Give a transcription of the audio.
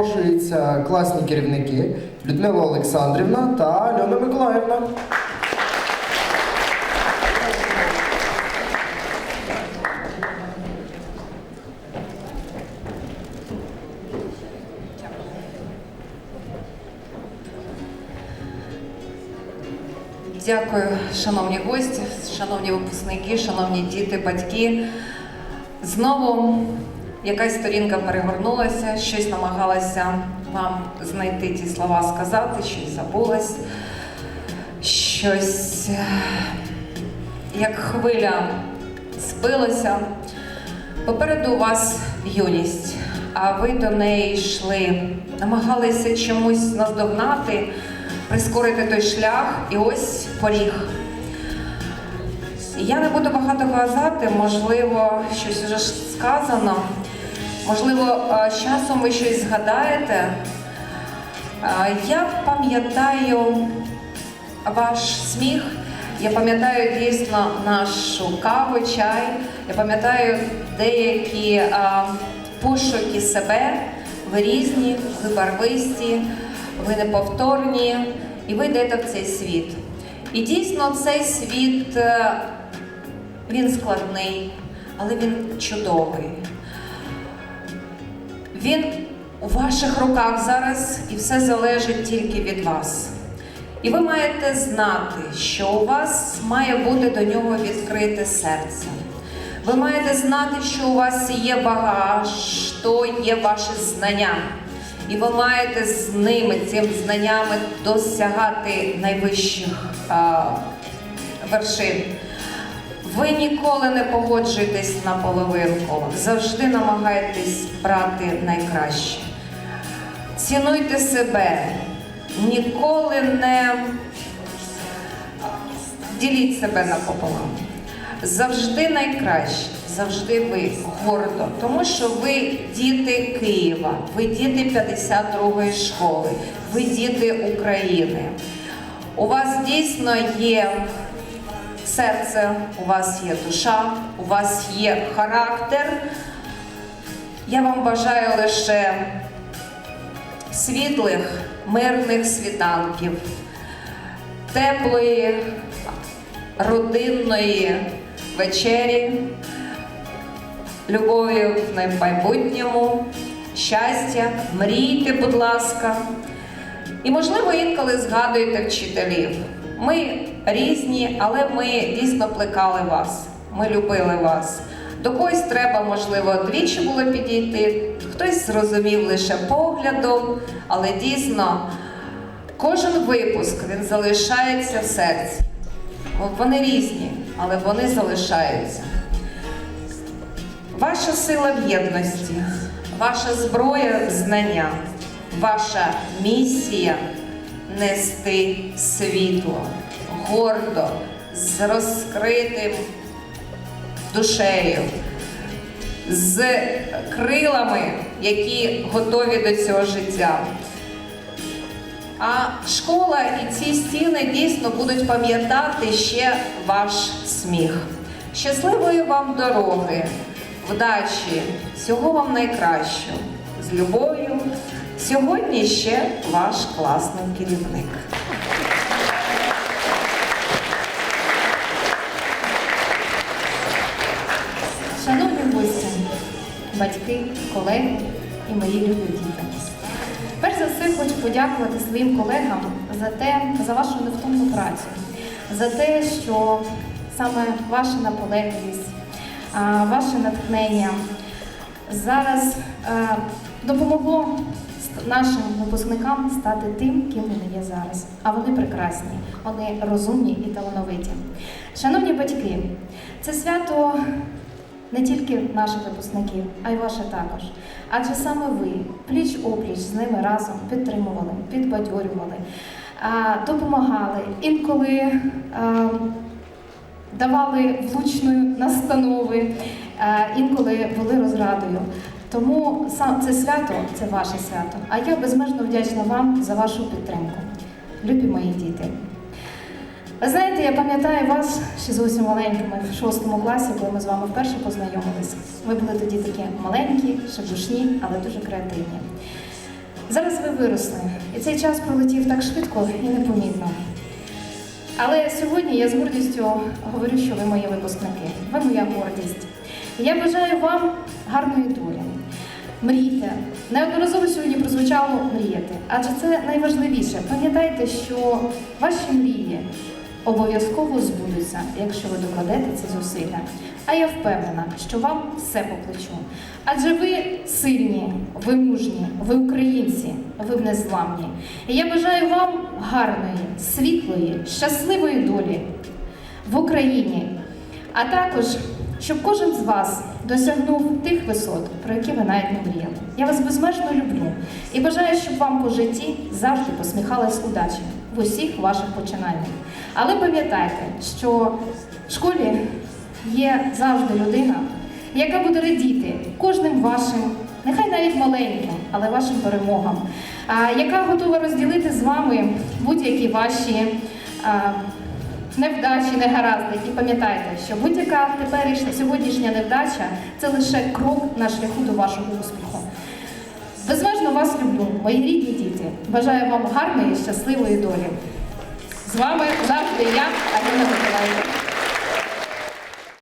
Запрошуються класні керівники Людмила Олександрівна та Альона Миколаївна. Дякую, шановні гості, шановні випускники, шановні діти, батьки. Знову якась сторінка перегорнулася, щось намагалася вам знайти ті слова сказати, щось забулось, щось е, як хвиля збилося. Попереду у вас юність, а ви до неї йшли, намагалися чомусь наздогнати, прискорити той шлях, і ось поріг. Я не буду багато казати, можливо, щось вже сказано. Можливо, з часом ви щось згадаєте. Я пам'ятаю ваш сміх, я пам'ятаю дійсно нашу каву, чай, я пам'ятаю деякі пошуки себе. Ви різні, ви барвисті, ви неповторні, і ви йдете в цей світ. І дійсно цей світ е, він складний, але він чудовий. Він у ваших руках зараз, і все залежить тільки від вас. І ви маєте знати, що у вас має бути до нього відкрите серце. Ви маєте знати, що у вас є багаж, що є ваші знання. І ви маєте з ними, цим знаннями досягати найвищих а, вершин. Ви ніколи не погоджуєтесь на половинку, завжди намагаєтесь брати найкраще. Цінуйте себе, ніколи не діліть себе напополам. Завжди найкраще, завжди ви гордо, тому що ви діти Києва, ви діти 52-ї школи, ви діти України. У вас дійсно є серце, у вас є душа, у вас є характер. Я вам бажаю лише світлих, мирних світанків, теплої, родинної вечері, любові в майбутньому, щастя, мрійте, будь ласка. І, можливо, інколи згадуєте вчителів. Ми різні, але ми дійсно плекали вас. Ми любили вас. До когось треба, можливо, двічі було підійти, хтось зрозумів лише поглядом, але дійсно кожен випуск він залишається в серці. Вони різні, але вони залишаються. Ваша сила в єдності, ваша зброя знання, ваша місія нести світло гордо, з розкритим душею, з крилами, які готові до цього життя. А школа і ці стіни дійсно будуть пам'ятати ще ваш сміх. Щасливої вам дороги, вдачі, всього вам найкращого. З любов'ю. Сьогодні ще ваш класний керівник. Шановні гості, батьки, колеги і мої любі діти. Перш за все хочу подякувати своїм колегам за те, за вашу невтомну працю, за те, що саме ваша наполегливість, ваше натхнення зараз е, допомогло нашим випускникам стати тим, ким вони є зараз. А вони прекрасні, вони розумні і талановиті. Шановні батьки, це свято не тільки наших випускників, а й ваше також. Адже саме ви пліч опліч з ними разом підтримували, підбадьорювали, допомагали, інколи давали влучної настанови, інколи були розрадою. Тому сам це свято це ваше свято. А я безмежно вдячна вам за вашу підтримку. Любі мої діти. Ви знаєте, я пам'ятаю вас ще зовсім маленькими в шостому класі, коли ми з вами вперше познайомились. Ви були тоді такі маленькі, шебушні, але дуже креативні. Зараз ви виросли, і цей час пролетів так швидко і непомітно. Але сьогодні я з гордістю говорю, що ви мої випускники, ви моя гордість. Я бажаю вам гарної долі. Мрійте. Неодноразово сьогодні прозвучало мріяти, адже це найважливіше. Пам'ятайте, що ваші мрії обов'язково збудуться, якщо ви докладете ці зусилля. А я впевнена, що вам все по плечу. Адже ви сильні, ви мужні, ви українці, ви в незламні. І я бажаю вам гарної, світлої, щасливої долі в Україні, а також щоб кожен з вас досягнув тих висот, про які ви навіть не мріяли. Я вас безмежно люблю і бажаю, щоб вам по житті завжди посміхалась удача в усіх ваших починаннях. Але пам'ятайте, що в школі є завжди людина, яка буде радіти кожним вашим, нехай навіть маленьким, але вашим перемогам, яка готова розділити з вами будь-які ваші. Невдачі, негаразди. І пам'ятайте, що будь-яка теперішня сьогоднішня невдача це лише крок на шляху до вашого успіху. Безмежно вас люблю, мої рідні діти. Бажаю вам гарної, щасливої долі. З вами завжди я, Аліна Миколаївна.